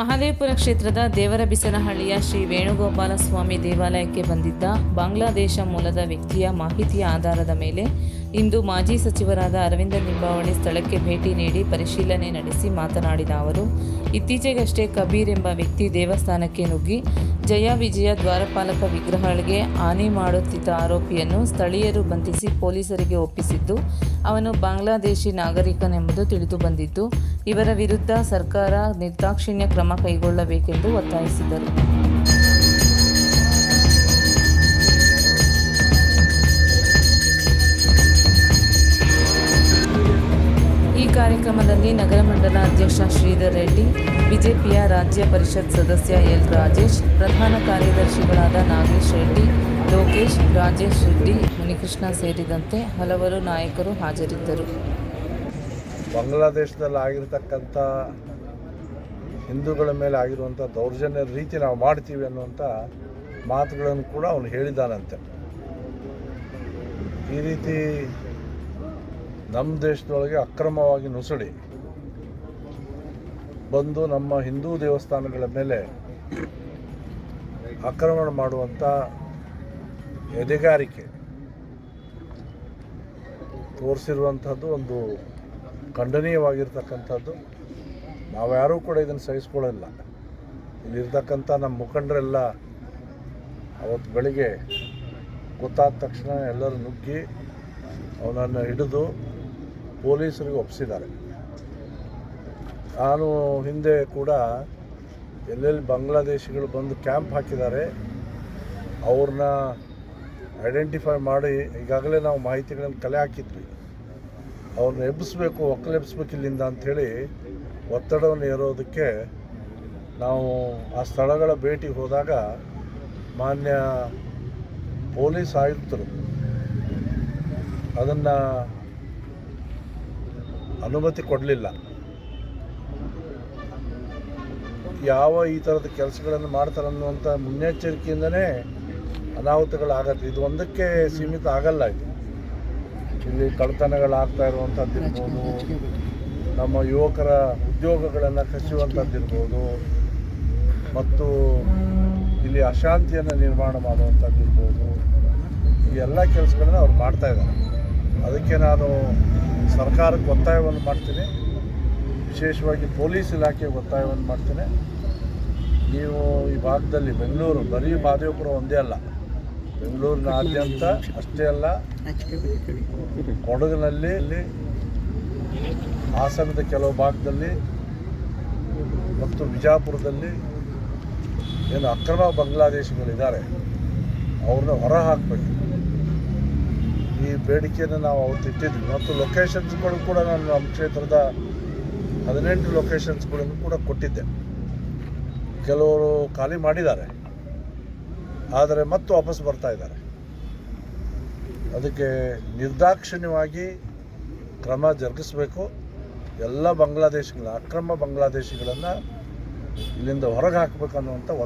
ಮಹದೇವಪುರ ಕ್ಷೇತ್ರದ ದೇವರಬಿಸನಹಳ್ಳಿಯ ಶ್ರೀ ವೇಣುಗೋಪಾಲ ಸ್ವಾಮಿ ದೇವಾಲಯಕ್ಕೆ ಬಂದಿದ್ದ ಬಾಂಗ್ಲಾದೇಶ ಮೂಲದ ವ್ಯಕ್ತಿಯ ಮಾಹಿತಿಯ ಆಧಾರದ ಮೇಲೆ ಇಂದು ಮಾಜಿ ಸಚಿವರಾದ ಅರವಿಂದ ಲಿಂಬಾವಳಿ ಸ್ಥಳಕ್ಕೆ ಭೇಟಿ ನೀಡಿ ಪರಿಶೀಲನೆ ನಡೆಸಿ ಮಾತನಾಡಿದ ಅವರು, ಇತ್ತೀಚೆಗಷ್ಟೇ ಕಬೀರ್ ಎಂಬ ವ್ಯಕ್ತಿ ದೇವಸ್ಥಾನಕ್ಕೆ ನುಗ್ಗಿ ಜಯ ವಿಜಯ ದ್ವಾರಪಾಲಕ ವಿಗ್ರಹಗಳಿಗೆ ಹಾನಿ ಮಾಡುತ್ತಿದ್ದ ಆರೋಪಿಯನ್ನು ಸ್ಥಳೀಯರು ಬಂಧಿಸಿ ಪೊಲೀಸರಿಗೆ ಒಪ್ಪಿಸಿದ್ದು, ಅವನು ಬಾಂಗ್ಲಾದೇಶಿ ನಾಗರಿಕನೆಂಬುದು ತಿಳಿದು ಬಂದಿದ್ದು, ಇವರ ವಿರುದ್ಧ ಸರ್ಕಾರ ನಿರ್ದಾಕ್ಷಿಣ್ಯ ಕ್ರಮ ಕೈಗೊಳ್ಳಬೇಕೆಂದು ಒತ್ತಾಯಿಸಿದರು. ಕಾರ್ಯಕ್ರಮದಲ್ಲಿ ನಗರ ಮಂಡಲ ಅಧ್ಯಕ್ಷ ಶ್ರೀಧರ್ ರೆಡ್ಡಿ, ಬಿಜೆಪಿಯ ರಾಜ್ಯ ಪರಿಷತ್ ಸದಸ್ಯ ಎಲ್ ರಾಜೇಶ್, ಪ್ರಧಾನ ಕಾರ್ಯದರ್ಶಿಗಳಾದ ನಾಗೇಶ್ ರೆಡ್ಡಿ, ಲೋಕೇಶ್, ರಾಜೇಶ್ ರೆಡ್ಡಿ, ಮುನಿಕೃಷ್ಣ ಸೇರಿದಂತೆ ಹಲವರು ನಾಯಕರು ಹಾಜರಿದ್ದರು. ಬಾಂಗ್ಲಾದೇಶದಲ್ಲಿ ಆಗಿರತಕ್ಕಂಥ ಹಿಂದೂಗಳ ಮೇಲೆ ಆಗಿರುವಂಥ ದೌರ್ಜನ್ಯ ರೀತಿ ನಾವು ಮಾಡ್ತೀವಿ ಅನ್ನುವಂಥ ಮಾತುಗಳನ್ನು ಕೂಡ ಅವನು ಹೇಳಿದ್ದಾನಂತೆ. ಈ ರೀತಿ ನಮ್ಮ ದೇಶದೊಳಗೆ ಅಕ್ರಮವಾಗಿ ನುಸುಳಿ ಬಂದು ನಮ್ಮ ಹಿಂದೂ ದೇವಸ್ಥಾನಗಳ ಮೇಲೆ ಆಕ್ರಮಣ ಮಾಡುವಂಥ ಎದೆಗಾರಿಕೆ ತೋರಿಸಿರುವಂಥದ್ದು ಒಂದು ಖಂಡನೀಯವಾಗಿರ್ತಕ್ಕಂಥದ್ದು. ನಾವ್ಯಾರೂ ಕೂಡ ಇದನ್ನು ಸಹಿಸ್ಕೊಳ್ಳಲ್ಲ. ಇಲ್ಲಿರ್ತಕ್ಕಂಥ ನಮ್ಮ ಮುಖಂಡರೆಲ್ಲ ಅವತ್ತು ಬೆಳಿಗ್ಗೆ ಗೊತ್ತಾದ ತಕ್ಷಣ ಎಲ್ಲರೂ ನುಗ್ಗಿ ಅವನನ್ನು ಹಿಡಿದು ಪೊಲೀಸರಿಗೆ ಒಪ್ಪಿಸಿದ್ದಾರೆ ನಾನು ಹಿಂದೆ ಕೂಡ ಎಲ್ಲೆಲ್ಲಿ ಬಾಂಗ್ಲಾದೇಶಿಗಳು ಬಂದು ಕ್ಯಾಂಪ್ ಹಾಕಿದ್ದಾರೆ, ಅವ್ರನ್ನ ಐಡೆಂಟಿಫೈ ಮಾಡಿ ಈಗಾಗಲೇ ನಾವು ಮಾಹಿತಿಗಳನ್ನು ಕಲೆ ಹಾಕಿದ್ವಿ. ಅವ್ರನ್ನ ಎಬ್ಬಿಸ್ಬೇಕು ಒಕ್ಕಲೆಬ್ಬಿಸ್ಬೇಕು ಇಲ್ಲಿಂದ ಅಂಥೇಳಿ ಒತ್ತಡವನ್ನು ಏರೋದಕ್ಕೆ ನಾವು ಆ ಸ್ಥಳಗಳ ಭೇಟಿಗೆ ಹೋದಾಗ ಮಾನ್ಯ ಪೊಲೀಸ್ ಆಯುಕ್ತರು ಅದನ್ನು ಅನುಮತಿ ಕೊಡಲಿಲ್ಲ. ಯಾವ ಈ ಥರದ ಕೆಲಸಗಳನ್ನು ಮಾಡ್ತಾರೆ ಅನ್ನುವಂಥ ಮುನ್ನೆಚ್ಚರಿಕೆಯಿಂದನೇ ಅನಾಹುತಗಳಾಗತ್ತೆ. ಇದು ಒಂದಕ್ಕೆ ಸೀಮಿತ ಆಗಲ್ಲ ಇದು. ಇಲ್ಲಿ ಕಳ್ತನಗಳಾಗ್ತಾ ಇರುವಂಥದ್ದು ಇರ್ಬೋದು, ನಮ್ಮ ಯುವಕರ ಉದ್ಯೋಗಗಳನ್ನು ಕಸಿಯುವಂಥದ್ದು ಇರ್ಬೋದು, ಮತ್ತು ಇಲ್ಲಿ ಅಶಾಂತಿಯನ್ನು ನಿರ್ಮಾಣ ಮಾಡುವಂಥದ್ದು ಇರ್ಬೋದು, ಈ ಎಲ್ಲ ಕೆಲಸಗಳನ್ನ ಅವ್ರು ಮಾಡ್ತಾ ಇದ್ದಾರೆ. ನಾನು ಸರ್ಕಾರಕ್ಕೆ ಒತ್ತಾಯವನ್ನು ಮಾಡ್ತೀನಿ. ವಿಶೇಷವಾಗಿ ಪೊಲೀಸ್ ಇಲಾಖೆಗೆ ಒತ್ತಾಯವನ್ನು ಮಾಡ್ತೀನಿ. ನೀವು ಈ ಭಾಗದಲ್ಲಿ ಬೆಂಗಳೂರು, ಬರೀ ಮಹದೇವಪುರ ಒಂದೇ ಅಲ್ಲ. ಬೆಂಗಳೂರಿನಾದ್ಯಂತ ಅಷ್ಟೇ ಅಲ್ಲ, ಕೊಡಗಿನಲ್ಲಿ ಹಾಸನದ ಕೆಲವು ಭಾಗದಲ್ಲಿ ಮತ್ತು ಬಿಜಾಪುರದಲ್ಲಿ ಏನು ಅಕ್ರಮ ಬಾಂಗ್ಲಾದೇಶಿಗಳಿದ್ದಾರೆ ಅವ್ರನ್ನ ಹೊರ ಹಾಕಬೇಕು. ಈ ಬೇಡಿಕೆಯನ್ನು ನಾವು ಅವತ್ತು ಇಟ್ಟಿದ್ವಿ ಮತ್ತು ಲೊಕೇಶನ್ಸ್ಗಳು ಕೂಡ ನಾನು ನಮ್ಮ ಕ್ಷೇತ್ರದ ಹದಿನೆಂಟು ಲೊಕೇಶನ್ಸ್ಗಳನ್ನು ಕೂಡ ಕೊಟ್ಟಿದ್ದೆ. ಕೆಲವರು ಖಾಲಿ ಮಾಡಿದ್ದಾರೆ. ಆದರೆ ಮತ್ತೆ ವಾಪಸ್ ಬರ್ತಾ ಇದ್ದಾರೆ. ಅದಕ್ಕೆ ನಿರ್ದಾಕ್ಷಿಣ್ಯವಾಗಿ ಕ್ರಮ ಜರುಗಿಸಬೇಕು. ಎಲ್ಲ ಬಾಂಗ್ಲಾದೇಶಗಳ ಅಕ್ರಮ ಬಾಂಗ್ಲಾದೇಶಿಗಳನ್ನು ಇಲ್ಲಿಂದ ಹೊರಗೆ ಹಾಕಬೇಕು ಅನ್ನುವಂಥ